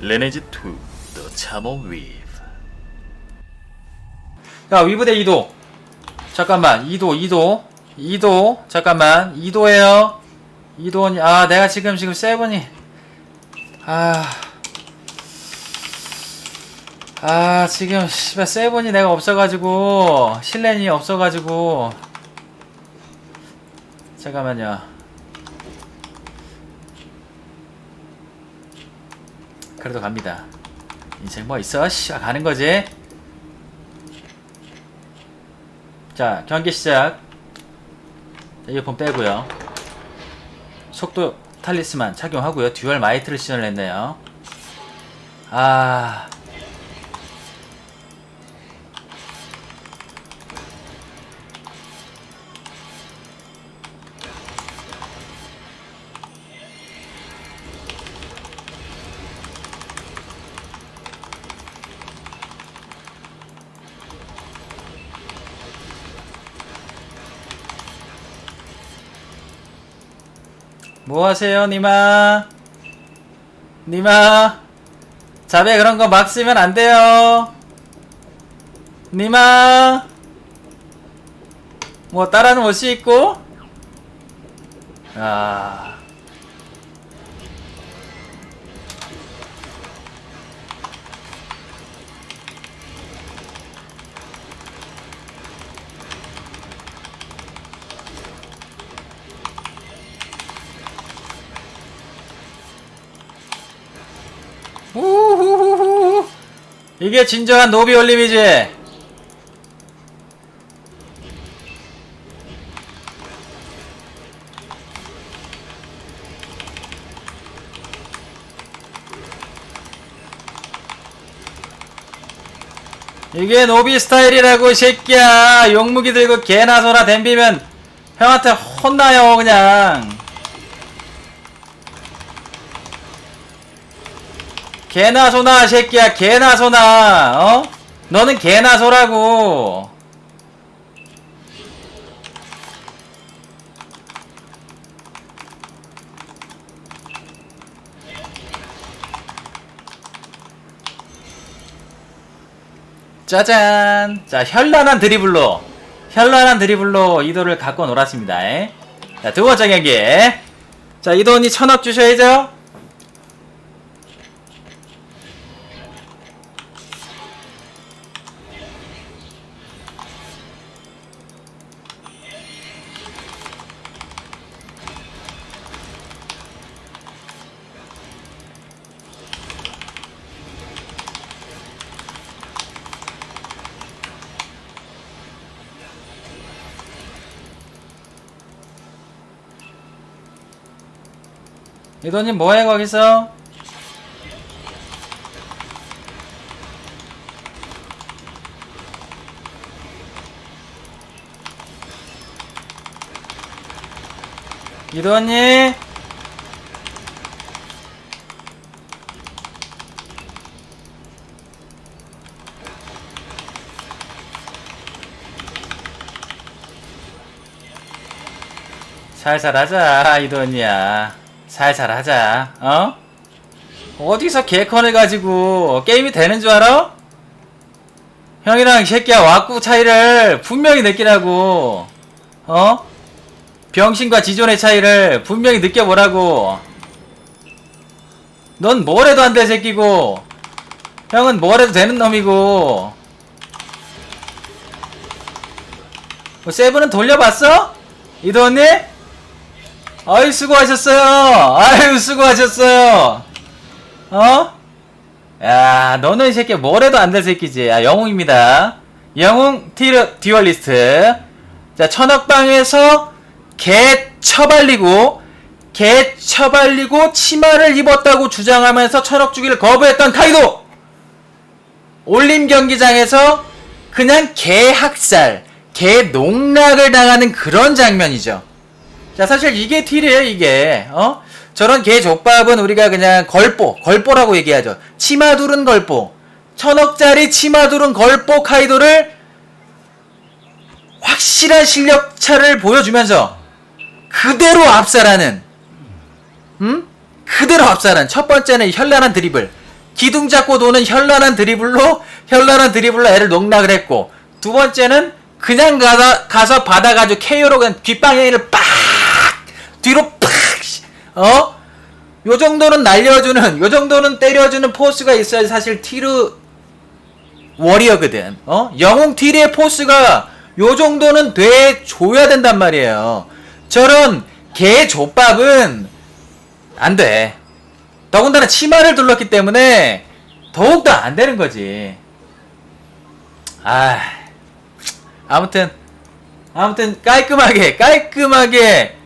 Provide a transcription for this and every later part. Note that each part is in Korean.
레네즈 2 The Chamon Weave 야 위브대 2도. 잠깐만 2도 2도. 2도 잠깐만. 2도에요. 2도 아 내가 지금 지금 세븐이. 아. 아, 지금, 씨발, 세븐이 내가 없어가지고, 실렌이 없어가지고. 잠깐만요. 그래도 갑니다. 인생 뭐 있어? 씨, 아, 가는 거지? 자, 경기 시작. 자, 이어폰 빼고요. 속도 탈리스만 착용하고요. 듀얼 마이트를 시전을 했네요. 아. 뭐 하세요, 니마? 니마? 자배 그런 거 막 쓰면 안 돼요. 니마? 뭐 따라는 못 씻고? 아. 이게 진정한 노비 올림이지. 이게 노비 스타일이라고 이 새끼야 용무기 들고 개나 소나 댐비면 형한테 혼나요 그냥 개나 소나 새끼야. 개나 소나. 어? 너는 개나 소라고. 짜잔. 자 현란한 드리블로. 현란한 드리블로 이도를 갖고 놀았습니다. 자 두번째 경기. 자 이도원이 천억 주셔야죠 이도님 뭐해 거기서? 이도님 살살 하자 이도니야 살살 하자 어? 어디서 개컨을 가지고 게임이 되는 줄 알아? 형이랑 이 새끼야 왁구 차이를 분명히 느끼라고 어? 병신과 지존의 차이를 분명히 느껴보라고 넌 뭘해도 안돼 새끼고 형은 뭘해도 되는 놈이고 뭐 세븐은 돌려봤어? 이도 언니? 아유 수고하셨어요. 아유 수고하셨어요. 어? 야 너는 이 새끼 뭐래도 안 될 새끼지. 아 영웅입니다. 영웅 티르 듀얼리스트. 자 천억방에서 개 처발리고 개 처발리고 치마를 입었다고 주장하면서 천억 주기를 거부했던 카이도. 올림 경기장에서 그냥 개 학살, 개 농락을 당하는 그런 장면이죠. 자, 사실 이게 틸이에요, 이게. 어? 저런 개 족밥은 우리가 그냥 걸보, 걸보라고 얘기하죠. 치마 두른 걸보. 천억짜리 치마 두른 걸보 카이도를 확실한 실력차를 보여주면서 그대로 압살하는, 음? 그대로 압살한 첫 번째는 현란한 드리블. 기둥 잡고 도는 현란한 드리블로 현란한 드리블로 애를 농락을 했고 두 번째는 그냥 가서 가서 받아가지고 KO로 그냥 뒷방향을 빡 뒤로 팍 어? 요 정도는 날려주는 요 정도는 때려주는 포스가 있어야 사실 티르 워리어거든. 어? 영웅 티르의 포스가 요 정도는 돼 줘야 된단 말이에요. 저런 개 족밥은 안 돼. 더군다나 치마를 둘렀기 때문에 더욱더 안 되는 거지. 아, 아무튼, 아무튼 깔끔하게, 깔끔하게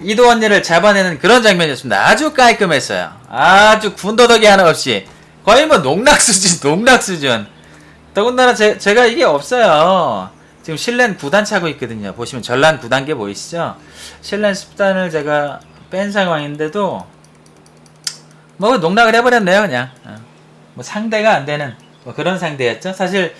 이도 언니를 잡아내는 그런 장면이었습니다. 아주 깔끔했어요. 아주 군더더기 하나 없이. 거의 뭐 농락 수준, 농락 수준. 더군다나 제, 제가 이게 없어요. 지금 신랜 9단 차고 있거든요. 보시면 전란 9단계 보이시죠? 신랜 10단을 제가 뺀 상황인데도 뭐 농락을 해버렸네요 그냥 어. 뭐 상대가 안 되는 뭐 그런 상대였죠 사실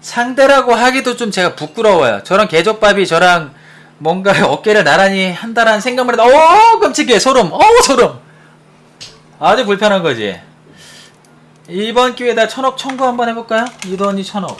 상대라고 하기도 좀 제가 부끄러워요 저런 개족밥이 저랑 뭔가 어깨를 나란히 한다라는 생각만 해도 어 끔찍해. 소름. 어 소름. 아주 불편한 거지. 이번 기회에다 천억 청구 한번 해볼까요? 언니 천억